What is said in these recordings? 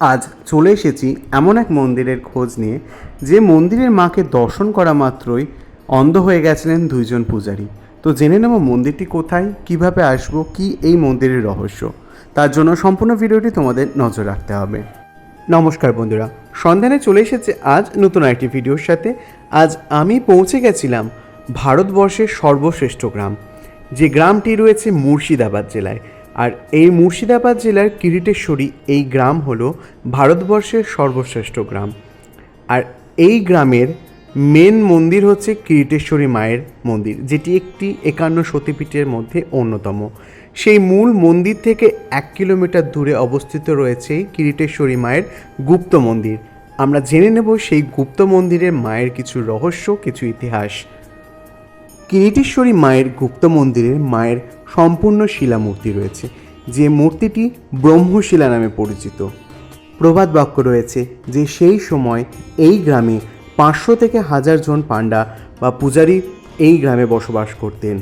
আজ চলে এসেছি এমন এক মন্দিরের খোঁজ নিয়ে। যে মন্দিরের মাকে দর্শন করা মাত্রই অন্ধ হয়ে গেছিলেন দুইজন পূজারী। তো জেনে নেব মন্দিরটি কোথায়, কীভাবে আসব, কি এই মন্দিরের রহস্য। তার জন্য সম্পূর্ণ ভিডিওটি তোমাদের নজর রাখতে হবে। নমস্কার বন্ধুরা, সন্ধানে চলে এসেছে আজ নতুন একটি ভিডিওর সাথে। আজ আমি পৌঁছে গেছিলাম ভারতবর্ষের সর্বশ্রেষ্ঠ গ্রাম। যে গ্রামটি রয়েছে মুর্শিদাবাদ জেলায়। আর এই মুর্শিদাবাদ জেলার কিরিটেশ্বরী এই গ্রাম হল ভারতবর্ষের সর্বশ্রেষ্ঠ গ্রাম। আর এই গ্রামের মেন মন্দির হচ্ছে কিরিটেশ্বরী মায়ের মন্দির, যেটি একটি একান্ন সতীপীঠের মধ্যে অন্যতম। সেই মূল মন্দির থেকে এক কিলোমিটার দূরে অবস্থিত রয়েছে কিরিটেশ্বরী মায়ের গুপ্ত মন্দির। আমরা জেনে নেব সেই গুপ্ত মন্দিরের মায়ের কিছু রহস্য, কিছু ইতিহাস। কিরিটেশ্বরী মায়ের গুপ্ত মন্দিরের মায়ের সম্পূর্ণ শিলামূর্তি রয়েছে, যে মূর্তিটি ব্রহ্মশিলা নামে পরিচিত। প্রবাদ বাক্য রয়েছে যে সেই সময় এই গ্রামে পাঁচশো থেকে হাজার জন পাণ্ডা বা পূজারী এই গ্রামে বসবাস করতেন।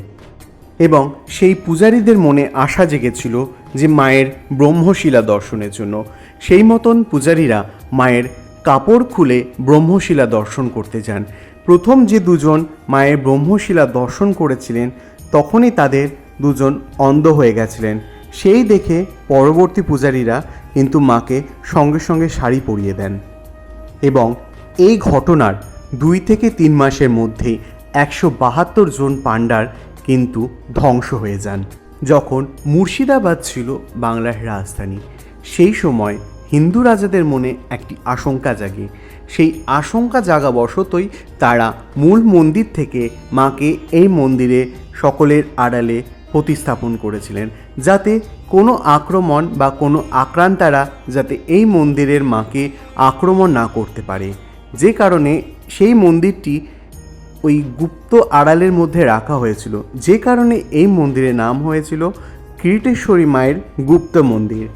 এবং সেই পূজারীদের মনে আশা জেগেছিল যে মায়ের ব্রহ্মশিলা দর্শনের জন্য। সেই মতন পূজারীরা মায়ের কাপড় খুলে ব্রহ্মশিলা দর্শন করতে যান। প্রথম যে দুজন মায়ের ব্রহ্মশিলা দর্শন করেছিলেন, তখনই তাদের দুজন অন্ধ হয়ে গেছিলেন। সেই দেখে পরবর্তী পূজারীরা কিন্তু মাকে সঙ্গে সঙ্গে শাড়ি পরিয়ে দেন। এবং এই ঘটনার দুই থেকে তিন মাসের মধ্যেই একশো বাহাত্তর জন পাণ্ডার কিন্তু ধ্বংস হয়ে যান। যখন মুর্শিদাবাদ ছিল বাংলার রাজধানী, সেই সময় হিন্দু রাজাদের মনে একটি আশঙ্কা জাগে সেই আশঙ্কা জাগা বশতই তারা মূল মন্দির থেকে মাকে এই মন্দিরে সকলের আড়ালে প্রতিস্থাপন করেছিলেন, যাতে কোনো আক্রমণ বা কোনো আক্রান্তারা যাতে এই মন্দিরের মাকে আক্রমণ না করতে পারে। যে কারণে সেই মন্দিরটি ওই গুপ্ত আড়ালের মধ্যে রাখা হয়েছিল। যে কারণে এই মন্দিরের নাম হয়েছিল কিরিটেশ্বরী মায়ের গুপ্ত মন্দির।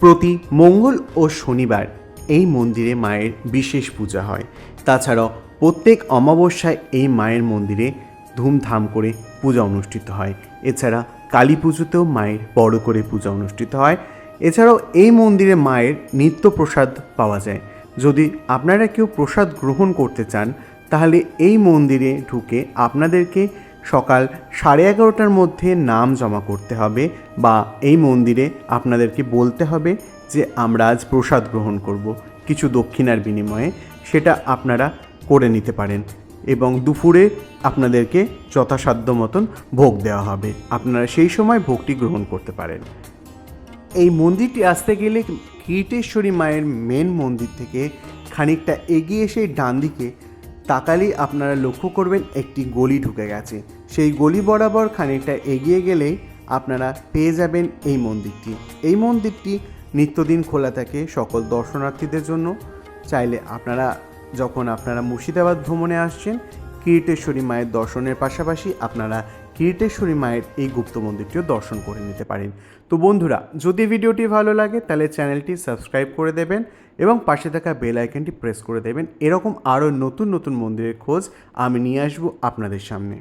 প্রতি মঙ্গল ও শনিবার এই মন্দিরে মায়ের বিশেষ পূজা হয়। তাছাড়াও প্রত্যেক অমাবস্যায় এই মায়ের মন্দিরে ধুমধাম করে পূজা অনুষ্ঠিত হয়। এছাড়া কালী পুজোতেও মায়ের বড় করে পূজা অনুষ্ঠিত হয়। এছাড়াও এই মন্দিরে মায়ের নিত্য প্রসাদ পাওয়া যায়। যদি আপনারা কেউ প্রসাদ গ্রহণ করতে চান, তাহলে এই মন্দিরে ঢুকে আপনাদেরকে সকাল সাড়ে এগারোটার মধ্যে নাম জমা করতে হবে বা এই মন্দিরে আপনাদেরকে বলতে হবে যে আমরা আজ প্রসাদ গ্রহণ করব কিছু দক্ষিণার বিনিময়ে, সেটা আপনারা করে নিতে পারেন এবং দুপুরে আপনাদেরকে যথাসাধ্য মতন ভোগ দেওয়া হবে। আপনারা সেই সময় ভোগটি গ্রহণ করতে পারেন। এই মন্দিরটি আসতে গেলে কীর্তেশ্বরী মায়ের মেন মন্দির থেকে খানিকটা এগিয়ে এসে ডান দিকে তাকালেই আপনারা লক্ষ্য করবেন একটি গলি ঢুকে গেছে। সেই গলি বরাবর খানিকটা এগিয়ে গেলেই আপনারা পেয়ে যাবেন এই মন্দিরটি। এই মন্দিরটি নিত্যদিন খোলা থাকে সকল দর্শনার্থীদের জন্য। চাইলে আপনারা যখন আপনারা মুর্শিদাবাদ ভ্রমণে আসছেন, কিরিটেশ্বরী মায়ের দর্শনের পাশাপাশি আপনারা কিরিটেশ্বরী মায়ের এই গুপ্ত মন্দিরটিও দর্শন করে নিতে পারেন। তো বন্ধুরা, যদি ভিডিওটি ভালো লাগে, তাহলে চ্যানেলটি সাবস্ক্রাইব করে দেবেন এবং পাশে থাকা বেল আইকনটি প্রেস করে দেবেন। এরকম আরও নতুন নতুন মন্দিরের খোঁজ আমি নিয়ে আসব আপনাদের সামনে।